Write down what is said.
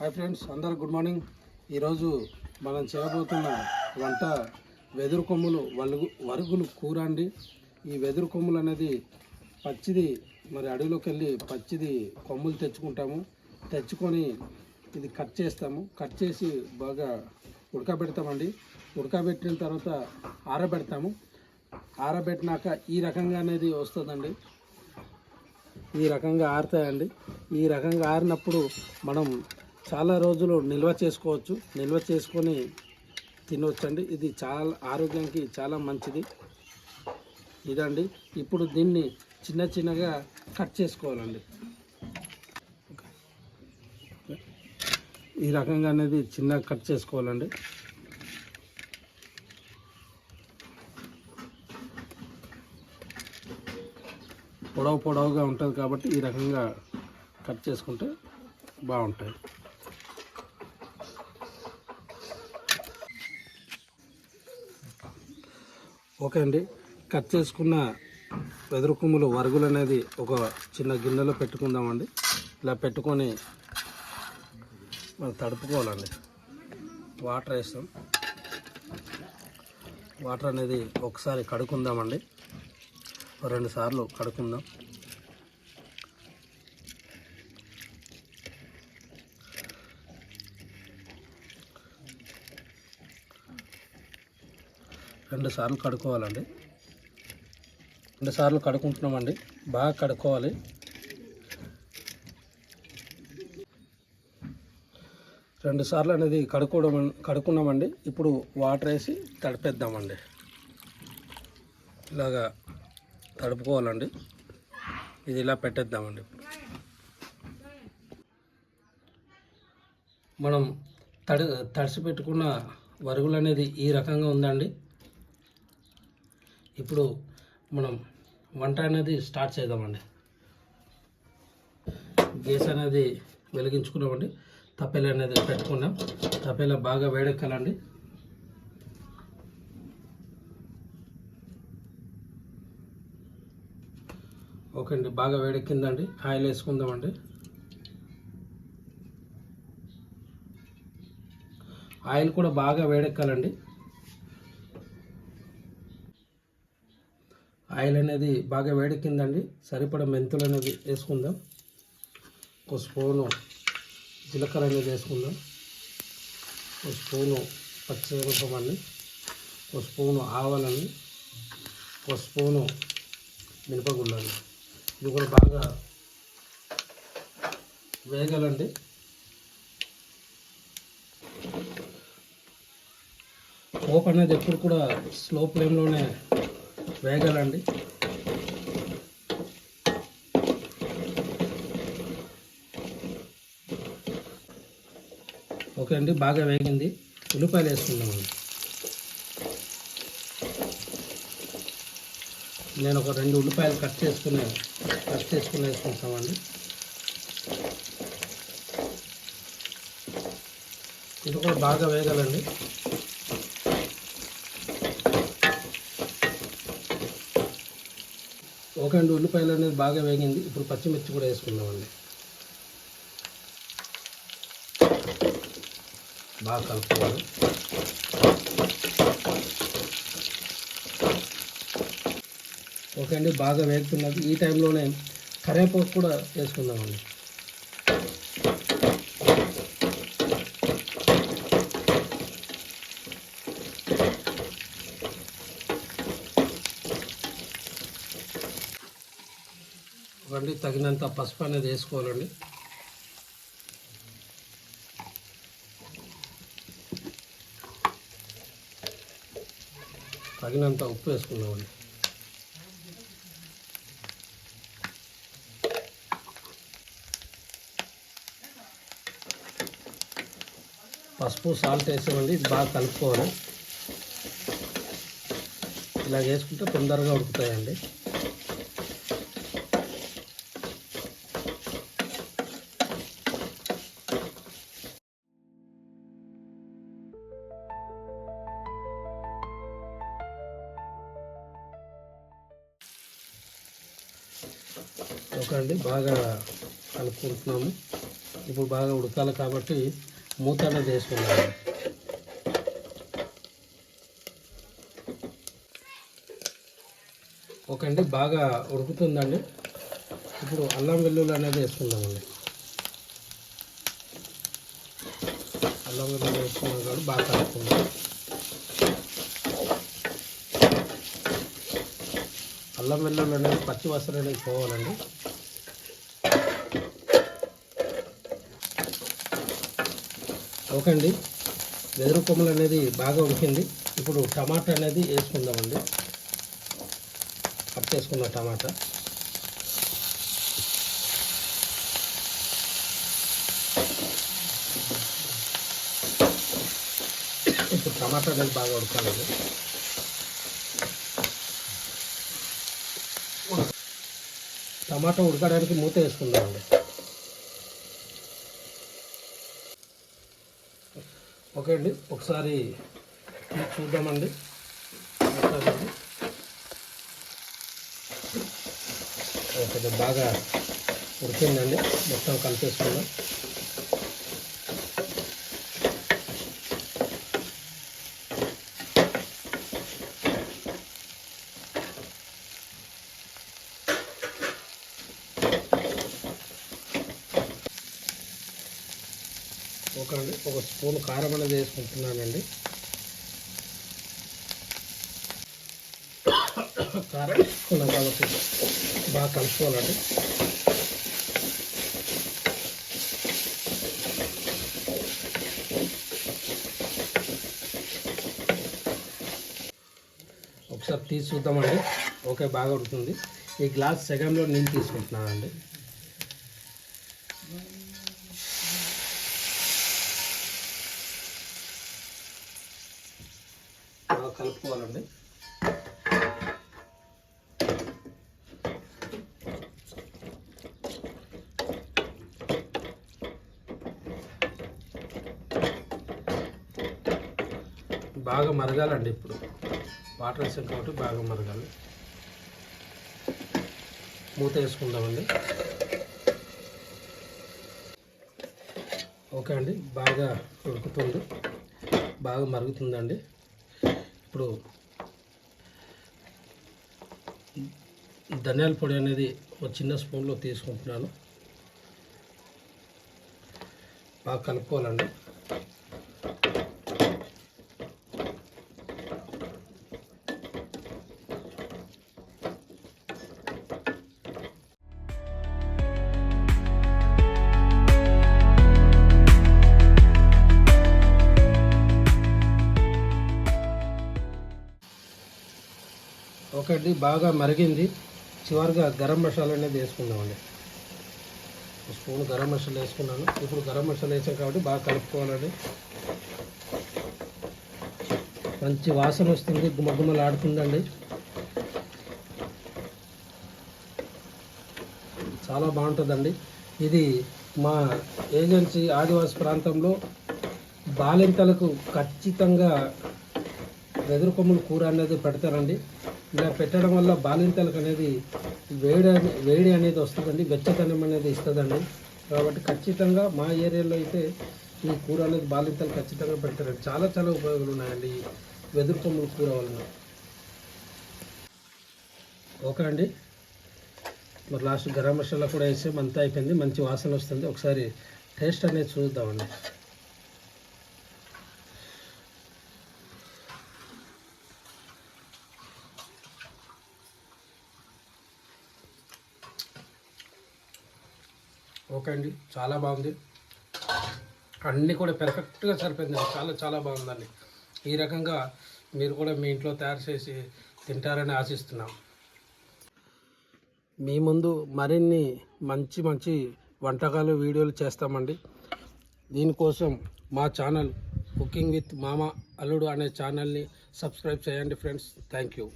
Hi friends అందరు good morning. ఈరోజు మనం చేయబోతున్న వంట వెదురు కొమ్ములు వలుగు వరుగులు కూర అండి. ఈ వెదురు కొమ్ములు అనేది పచ్చిది మరి అడవిలోకి వెళ్ళి పచ్చిది కొమ్ములు తెచ్చుకుంటాము. తెచ్చుకొని ఇది కట్ చేస్తాము. కట్ చేసి బాగా ఉడకబెడతామండి. ఉడకబెట్టిన తర్వాత ఆరబెడతాము. ఆరబెట్టినాక ఈ రకంగా అనేది వస్తుందండి. ఈ రకంగా ఆరుతాయండి. ఈ రకంగా ఆరినప్పుడు మనం చాలా రోజులు నిల్వ చేసుకోవచ్చు. నిల్వ చేసుకొని తినవచ్చండి ఇది చాలా ఆరోగ్యానికి చాలా మంచిది. ఇదండి. ఇప్పుడు దీన్ని చిన్న చిన్నగా కట్ చేసుకోవాలండి. ఈ రకంగా అనేది చిన్నగా కట్ చేసుకోవాలండి. పొడవు పొడవుగా ఉంటుంది కాబట్టి ఈ రకంగా కట్ చేసుకుంటే బాగుంటాయి. ఓకే అండి. కట్ చేసుకున్న వెదురు కుమ్ములు వరుగులు అనేది ఒక చిన్న గిన్నెలో పెట్టుకుందామండి. ఇలా పెట్టుకొని మనం తడుపుకోవాలండి. వాటర్ వేస్తాం. వాటర్ అనేది ఒకసారి కడుక్కుందామండి. ఓ రెండు సార్లు కడుక్కుందాం. రెండు సార్లు కడుక్కోవాలండి. రెండు సార్లు కడుక్కుంటున్నామండి. బాగా కడుక్కోవాలి. రెండు సార్లు అనేది కడుక్కోవడం కడుక్కున్నామండి. ఇప్పుడు వాటర్ వేసి తడిపేద్దామండి. ఇలాగా తడుపుకోవాలండి. ఇది ఇలా పెట్టేద్దామండి. మనం తడి తడిసి పెట్టుకున్న వరుగులు అనేది ఈ రకంగా ఉందండి. ఇప్పుడు మనం వంట అనేది స్టార్ట్ చేద్దామండి. గ్యాస్ అనేది వెలిగించుకున్నామండి. తపేలా అనేది పెట్టుకున్నాం. తపేలా బాగా వేడెక్కాలండి. ఓకే అండి బాగా వేడెక్కిందండి. ఆయిల్ వేసుకుందామండి. ఆయిల్ కూడా బాగా వేడెక్కాలండి. ఆయిల్ అనేది బాగా వేడెక్కిందండి. సరిపడ మెంతులు అనేది వేసుకుందాం. ఒక స్పూను జీలకర్ర అనేది వేసుకుందాం. ఒక స్పూను పచ్చిమిరపం అండి ఒక స్పూను ఆవాలని ఒక స్పూను మినపగుళ్ళండి ఇది కూడా బాగా వేగాలండి. పోపు అనేది ఎప్పుడు కూడా స్లో ఫ్లేమ్లోనే వేగాలండి. ఓకే అండి బాగా వేగింది. ఉల్లిపాయలు వేసుకుందామండి. నేను ఒక రెండు ఉల్లిపాయలు కట్ చేసుకునే కట్ చేసుకుని వేసుకుంటామండి. ఇది కూడా బాగా వేగాలండి. ఒక రెండు ఉల్లిపాయలు అనేది బాగా వేగింది. ఇప్పుడు పచ్చిమిర్చి కూడా వేసుకుందామండి. బాగా కలుపుకోవాలి. ఓకే అండి బాగా వేగుతున్నది. ఈ టైంలోనే కరివేపాకు కూడా వేసుకుందామండి. ఇవ్వండి తగినంత పసుపు అనేది వేసుకోవాలండి. తగినంత ఉప్పు వేసుకున్నామండి పసుపు సాల్ట్ వేసామండి ఇది బాగా కలుపుకోవాలి. ఇలా వేసుకుంటే తొందరగా ఉడుకుతాయండి. ఓకే అండి బాగా కలుపుకుంటున్నాము. ఇప్పుడు బాగా ఉడకాలి కాబట్టి మూత అనేది వేసుకున్నాము ఓకే అండి బాగా ఉడుకుతుందండి. ఇప్పుడు అల్లం వెల్లుల్లి అనేది వేసుకుందామండి. అల్లం వెల్లుల్లి వేసుకున్నాం కాబట్టి బాగా కలుపుకుందాం. అల్లం వెల్లుల్లి అనేది పచ్చి వాసన అనేది పోవాలండి. ఓకే అండి వెదురు కొమ్మలు అనేది బాగా ఉడికింది. ఇప్పుడు టమాటా అనేది వేసుకుందామండి. కట్ చేసుకున్న టమాటా. ఇప్పుడు టమాటా అనేది బాగా ఉడకాలండి. టమాటా ఉడకడానికి మూత వేసుకుందామండి. ఓకే అండి ఒకసారి చూద్దామండి. ఒకసారి ఓకే బాగా ఉడికిందండి. మొత్తం కలిపేసుకుందాం. ఒక ఒక స్పూన్ కారం అనేది వేసుకుంటున్నానండి. కారం వేసుకున్నాం కాబట్టి బాగా కలుపుకోవాలండి. ఒకసారి తీసి చూద్దామండి. ఓకే బాగా ఉడుతుంది ఈ గ్లాస్ సెకండ్లో నీళ్ళు తీసుకుంటున్నానండి బాగా కలుపుకోవాలండి బాగా మరగాలండి ఇప్పుడు. వాటర్ వేసాం కాబట్టి బాగా మరగాలి. మూత వేసుకుందామండి. ఓకే అండి బాగా ఉడుకుతుంది. బాగా మరుగుతుందండి. ఇప్పుడు ధనియాల పొడి అనేది ఒక చిన్న స్పూన్లో తీసుకుంటున్నాను. బాగా కలుపుకోవాలండి. ఓకే బాగా మరిగింది. చివరిగా గరం మసాలా అనేది వేసుకుందామండి. స్పూన్ గరం మసాలా వేసుకున్నాను. ఇప్పుడు గరం మసాలా వేసాం కాబట్టి బాగా కలుపుకోవాలండి. మంచి వాసన వస్తుంది గుమగుమలు ఆడుతుందండి చాలా బాగుంటుందండి. ఇది మా ఏజెన్సీ ఆదివాసి ప్రాంతంలో బాలింతలకు ఖచ్చితంగా వెదురుకొమ్ముల కూర అనేది పెడతారండి. ఇలా పెట్టడం వల్ల బాలింతలకు అనేది వేడి వేడి అనేది వస్తుందండి వెచ్చదనం అనేది ఇస్తుందండి. కాబట్టి ఖచ్చితంగా మా ఏరియాలో అయితే ఈ కూర అనేది బాలింతలు ఖచ్చితంగా పెడతారండి. చాలా చాలా ఉపయోగాలు ఉన్నాయండి ఈ వెదురు కొమ్ముల కూర వలన. ఓకే అండి. మరి లాస్ట్ గరం మసాలా కూడా వేసి అంతా అయిపోయింది. మంచి వాసన వస్తుంది. ఒకసారి టేస్ట్ అనేది చూద్దామండి. ఓకే అండి. చాలా బాగుంది. అన్నీ కూడా పెర్ఫెక్ట్గా సరిపోయింది చాలా చాలా బాగుందండి. ఈ రకంగా మీరు కూడా మీ ఇంట్లో తయారు చేసి తింటారని ఆశిస్తున్నాం. మీ ముందు మరిన్ని మంచి మంచి వంటకాలు వీడియోలు చేస్తామండి. దీనికోసం మా ఛానల్ కుకింగ్ విత్ మామ అల్లుడు అనే ఛానల్ని సబ్స్క్రైబ్ చేయండి ఫ్రెండ్స్. Thank you.